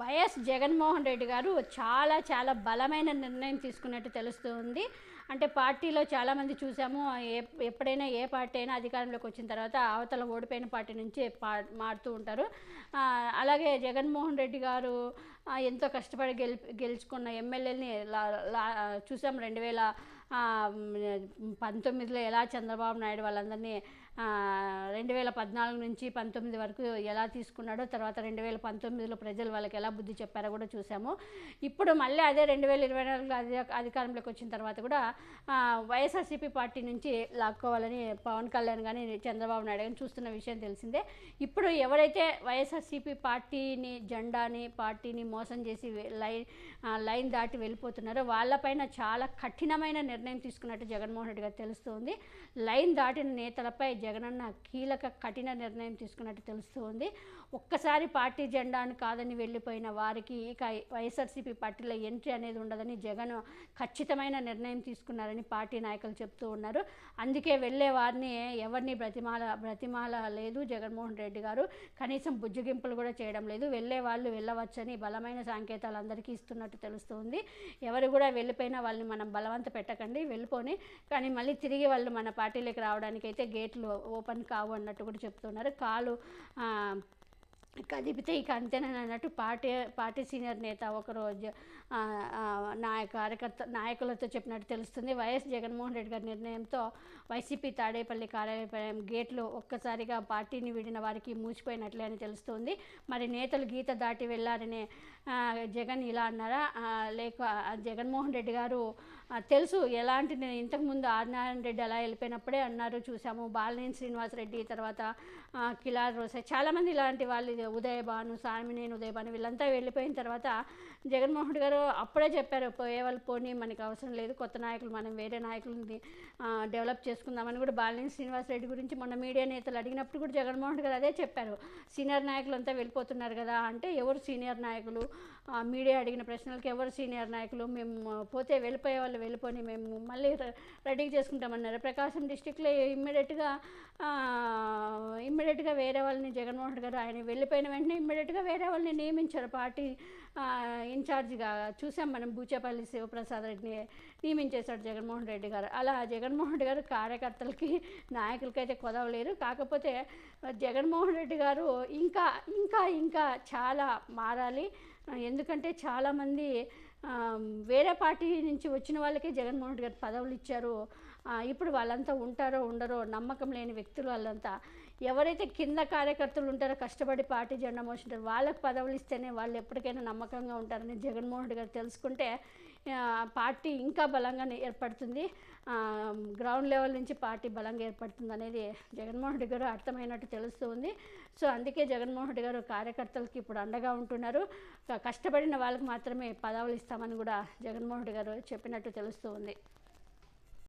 YS Jaganmohan Reddy గారు చాలా చాలా బలమైన నిర్ణయం తీసుకున్నట్టు తెలుస్తూ ఉంది. అంటే పార్టీలో చాలామంది చూసాము ఏ ఎప్పుడైనా ఏ పార్టీ అయినా అధికారంలోకి వచ్చిన తర్వాత అవతల ఓడిపోయిన పార్టీ నుంచి మారుతూ ఉంటారు. అలాగే జగన్మోహన్ రెడ్డి గారు ఎంతో కష్టపడి గెలి గెలుచుకున్న ఎమ్మెల్యేని లా చూసాం. రెండు వేల పంతొమ్మిదిలో ఎలా చంద్రబాబు నాయుడు వాళ్ళందరినీ రెండు వేల పద్నాలుగు నుంచి పంతొమ్మిది వరకు ఎలా తీసుకున్నాడో తర్వాత రెండు వేల పంతొమ్మిదిలో ప్రజలు వాళ్ళకి ఎలా బుద్ధి చెప్పారో కూడా చూసాము. ఇప్పుడు మళ్ళీ అదే రెండు వేల ఇరవై నాలుగులో అధి అధికారంలోకి వచ్చిన తర్వాత కూడా వైఎస్ఆర్సీపీ పార్టీ నుంచి లాక్కోవాలని పవన్ కళ్యాణ్ కానీ చంద్రబాబు నాయుడు కానీ చూస్తున్న విషయం తెలిసిందే. ఇప్పుడు ఎవరైతే వైఎస్ఆర్సీపీ పార్టీని జెండాని పార్టీని మోసం చేసి లైన్ లైన్ దాటి వెళ్ళిపోతున్నారో వాళ్ళపైన చాలా కఠినమైన నిర్ణయం తీసుకున్నట్టు జగన్మోహన్ రెడ్డి గారు తెలుస్తుంది. లైన్ దాటిన నేతలపై జగనన్న కీలక కఠిన నిర్ణయం తీసుకున్నట్టు తెలుస్తుంది ఒక్కసారి పార్టీ జెండాను కాదని వెళ్ళిపోయిన వారికి ఇక వైఎస్ఆర్సీపీ పార్టీలో ఎంట్రీ అనేది ఉండదని జగన్ ఖచ్చితమైన నిర్ణయం తీసుకున్నారని పార్టీ నాయకులు చెప్తూ ఉన్నారు. అందుకే వెళ్ళే వారిని ఎవరిని బ్రతిమాల బ్రతిమాల లేదు జగన్మోహన్ రెడ్డి గారు. కనీసం బుజ్జగింపులు కూడా చేయడం లేదు. వెళ్ళే వాళ్ళు వెళ్ళవచ్చని బలమైన సంకేతాలు అందరికీ ఇస్తున్నట్టు తెలుస్తుంది ఎవరు కూడా వెళ్ళిపోయినా వాళ్ళని మనం బలవంత పెట్టకండి వెళ్ళిపోని. కానీ మళ్ళీ తిరిగి వాళ్ళు మన పార్టీలోకి రావడానికి అయితే గేట్లు ఓపెన్ కావు అన్నట్టు కూడా చెప్తున్నారు. కాలు కదిపితే ఇక అంతేనని అన్నట్టు పార్టీ పార్టీ సీనియర్ నేత ఒకరోజు నాయ కార్యకర్త నాయకులతో చెప్పినట్టు తెలుస్తుంది. వైఎస్ జగన్మోహన్ రెడ్డి గారి నిర్ణయంతో వైసీపీ తాడేపల్లి కార్యాలయం గేట్లు ఒక్కసారిగా పార్టీని వీడిన వారికి మూసిపోయినట్లే అని తెలుస్తుంది. మరి నేతలు గీత దాటి వెళ్ళారనే జగన్ ఇలా అన్నారా? లేక జగన్మోహన్ రెడ్డి గారు తెలుసు ఎలాంటి నేను ఇంతకుముందు ఆదినారాయణ రెడ్డి అలా వెళ్ళిపోయినప్పుడే అన్నారు. చూసాము. బాలినేని శ్రీనివాసరెడ్డి తర్వాత కిలార్ రోసే చాలామంది ఇలాంటి వాళ్ళు ఉదయభాను ఉదయ భాను సామినేని వీళ్ళంతా వెళ్ళిపోయిన తర్వాత జగన్మోహన్ రెడ్డి గారు అప్పుడే చెప్పారు పోయే వాళ్ళు పోనీ మనకి అవసరం లేదు కొత్త నాయకులు మనం వేరే నాయకులని డెవలప్ చేసుకుందామని కూడా బాలినేని శ్రీనివాసరెడ్డి గురించి మొన్న మీడియా నేతలు అడిగినప్పుడు కూడా జగన్మోహన్ రెడ్డి గారు అదే చెప్పారు. సీనియర్ నాయకులు అంతా వెళ్ళిపోతున్నారు కదా అంటే ఎవరు సీనియర్ నాయకులు? మీడియా అడిగిన ప్రశ్నలకు ఎవరు సీనియర్ నాయకులు? మేము పోతే వెళ్ళిపోయే వాళ్ళు వెళ్ళిపోని మేము మళ్ళీ రెడీ చేసుకుంటామన్నారు. ప్రకాశం డిస్టిక్లో ఇమ్మీడియట్గా ఇమ్మీడియట్గా వేరే వాళ్ళని జగన్మోహన్ రెడ్డి గారు ఆయన వెళ్ళిపోయిన వెంటనే ఇమ్మీడియట్గా వేరే వాళ్ళని నియమించారు. పార్టీ ఇన్ఛార్జ్గా ఇన్ఛార్జిగా చూసాం మనం బూచేపల్లి శివప్రసాద్ రెడ్డిని నియమించేశాడు జగన్మోహన్ రెడ్డి గారు. అలా జగన్మోహన్ రెడ్డి గారు కార్యకర్తలకి నాయకులకైతే కొదవలేరు. కాకపోతే జగన్మోహన్ రెడ్డి గారు ఇంకా ఇంకా ఇంకా చాలా మారాలి. ఎందుకంటే చాలామంది వేరే పార్టీ నుంచి వచ్చిన వాళ్ళకే జగన్మోహన్ రెడ్డి గారు పదవులు ఇచ్చారు. ఇప్పుడు వాళ్ళంతా ఉంటారో ఉండరో నమ్మకం లేని వ్యక్తులు వాళ్ళంతా. ఎవరైతే కింద కార్యకర్తలు ఉంటారో కష్టపడి పార్టీ జెండా మోసుంటారు వాళ్ళకి పదవులు ఇస్తేనే వాళ్ళు ఎప్పటికైనా నమ్మకంగా ఉంటారని జగన్మోహన్ రెడ్డి గారు తెలుసుకుంటే పార్టీ ఇంకా బలంగా ఏర్పడుతుంది. గ్రౌండ్ లెవెల్ నుంచి పార్టీ బలంగా ఏర్పడుతుంది అనేది జగన్మోహన్ రెడ్డి గారు అర్థమైనట్టు తెలుస్తూ ఉంది సో అందుకే జగన్మోహన్ రెడ్డి గారు కార్యకర్తలకి ఇప్పుడు అండగా ఉంటున్నారు. కష్టపడిన వాళ్ళకి మాత్రమే పదవులు ఇస్తామని కూడా జగన్మోహన్ రెడ్డి గారు చెప్పినట్టు తెలుస్తూ ఉంది